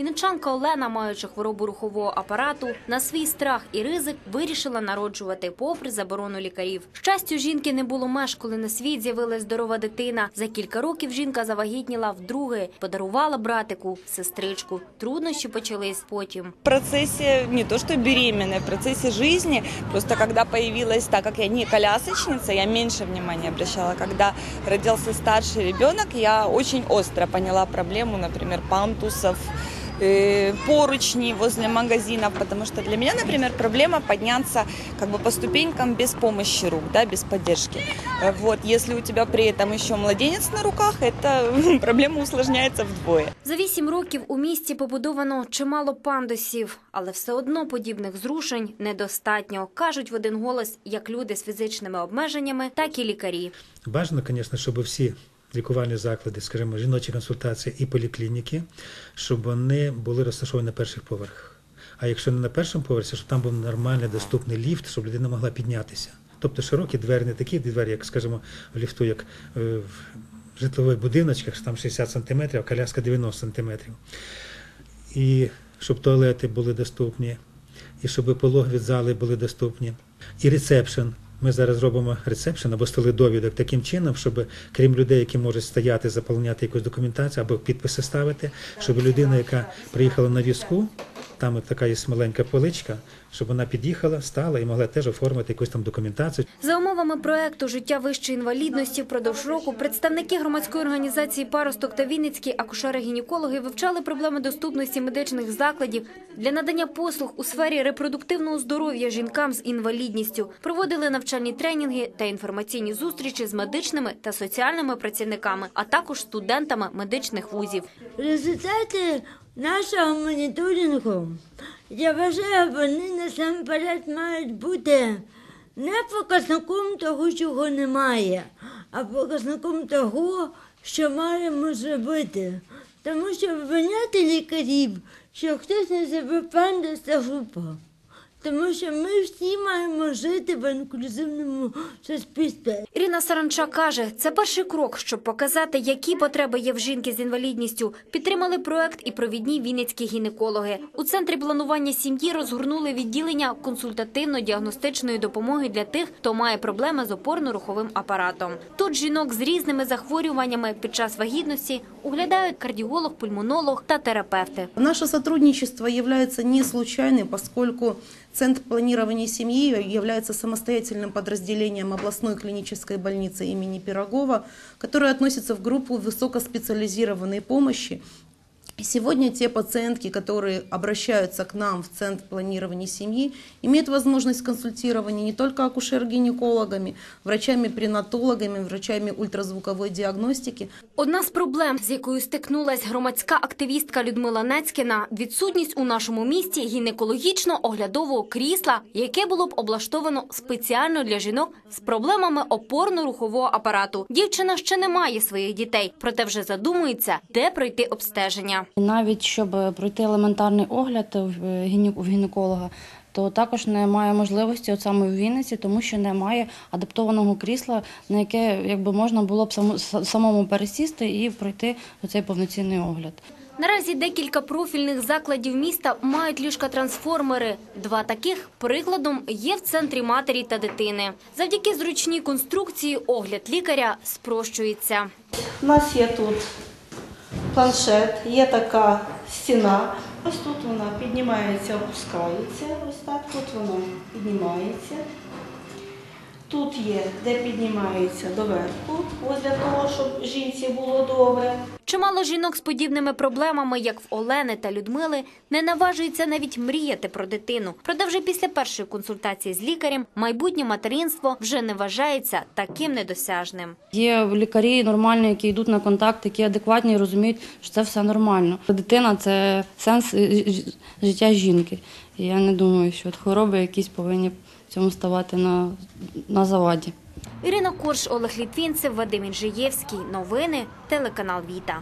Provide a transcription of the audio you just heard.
Вінничанка Олена, маючи хворобу рухового апарату, на свій страх і ризик вирішила народжувати, попри заборону лікарів. Щастю, жінки не було меж, коли на світ з'явилась здорова дитина. За кілька років жінка завагітніла вдруге, подарувала братику сестричку. Труднощі почались потім. В процессе, не то что беременной, в процессе жизни, просто когда появилась, так как я не колясочница, я меньше внимания обращала. Когда родился старший ребенок, я очень остро поняла проблему, например, пантусов, э, поручней возле магазинов, потому что для меня, например, проблема подняться как бы по ступенькам без помощи рук, да, без поддержки. Э, Вот, если у тебя при этом еще младенец на руках, это проблема усложняется вдвое. За вісім років у місті побудовано чимало пандусів, але все одно подібних зрушень недостатньо, кажуть в один голос як люди з фізичними обмеженнями, так і лікарі. Бажано, звісно, щоб всі лікувальні заклади, скажімо, жіночі консультації і поліклініки, щоб вони були розташовані на перших поверхах. А якщо не на першому поверсі, щоб там був нормальний доступний ліфт, щоб людина могла піднятися. Тобто широкі двері, не такі двері, як, скажімо, в ліфту, як е, в житлових будиночках, що там 60 см, а коляска 90 см. І щоб туалети були доступні, і щоб пологові зали були доступні, і рецепшн. Ми зараз робимо ресепшн або столи довідок таким чином, щоб крім людей, які можуть стояти, заповняти якусь документацію або підписи ставити, щоб людина, яка приїхала на візку, там от така є маленька поличка, щоб вона під'їхала, стала і могла теж оформити якусь там документацію. За умовами проекту Життя вищої інвалідності впродовж року представники громадської організації Паросток та Вінницькі акушери-гінекологи вивчали проблеми доступності медичних закладів для надання послуг у сфері репродуктивного здоров'я жінкам з інвалідністю, проводили навчальні тренінги та інформаційні зустрічі з медичними та соціальними працівниками, а також студентами медичних вузів. Результати нашого моніторингу, я вважаю, вони насамперед мають бути не показником того, чого немає, а показником того, що маємо зробити. Тому що виняти лікарів, що хтось не зробив пандус, це глупо. Тому що ми всі маємо жити в інклюзивному суспільстві. Ірина Саранча каже, це перший крок, щоб показати, які потреби є в жінки з інвалідністю. Підтримали проект і провідні вінницькі гінекологи. У центрі планування сім'ї розгорнули відділення консультативно-діагностичної допомоги для тих, хто має проблеми з опорно-руховим апаратом. Тут жінок з різними захворюваннями під час вагітності оглядають кардіолог, пульмонолог та терапевти. Наше сотрудничество является не случайным, поскольку Центр планирования семьи является самостоятельным подразделением областной клинической больницы имени Пирогова, которая относится в группу высокоспециализированной помощи. Сегодня те пациентки, которые обращаются к нам в Центр планирования семьи, имеют возможность консультирования не только акушер-гинекологами, врачами-пренатологами, врачами ультразвуковой диагностики, Одна з проблем, з якою стикнулась громадська активістка Людмила Нецькіна – відсутність у нашому місті гінекологічно-оглядового крісла, яке було б облаштовано спеціально для жінок з проблемами опорно-рухового апарату. Дівчина ще не має своїх дітей, проте вже задумується, де пройти обстеження. Навіть щоб пройти елементарний огляд в гінеколога, то також немає можливості от саме в Вінниці, тому що немає адаптованого крісла, на яке якби можна було б самому пересісти і пройти цей повноцінний огляд. Наразі декілька профільних закладів міста мають ліжка-трансформери. Два таких прикладом є в центрі матері та дитини. Завдяки зручній конструкції огляд лікаря спрощується. У нас є тут планшет, є така стіна. Ось тут вона піднімається, опускається. Ось так, тут вона піднімається. Тут є, де піднімається доверху, ось для того, щоб жінці було добре. Чимало жінок з подібними проблемами, як в Олени та Людмили, не наважуються навіть мріяти про дитину. Проте вже після першої консультації з лікарем майбутнє материнство вже не вважається таким недосяжним. Є лікарі нормальні, які йдуть на контакт, які адекватні і розуміють, що це все нормально. Дитина це сенс життя жінки. І я не думаю, що от хвороби якісь повинні цьому ставати на, на заваді. Ірина Корж, Олег Літвінцев, Вадим Інжиєвський. Новини, телеканал Віта.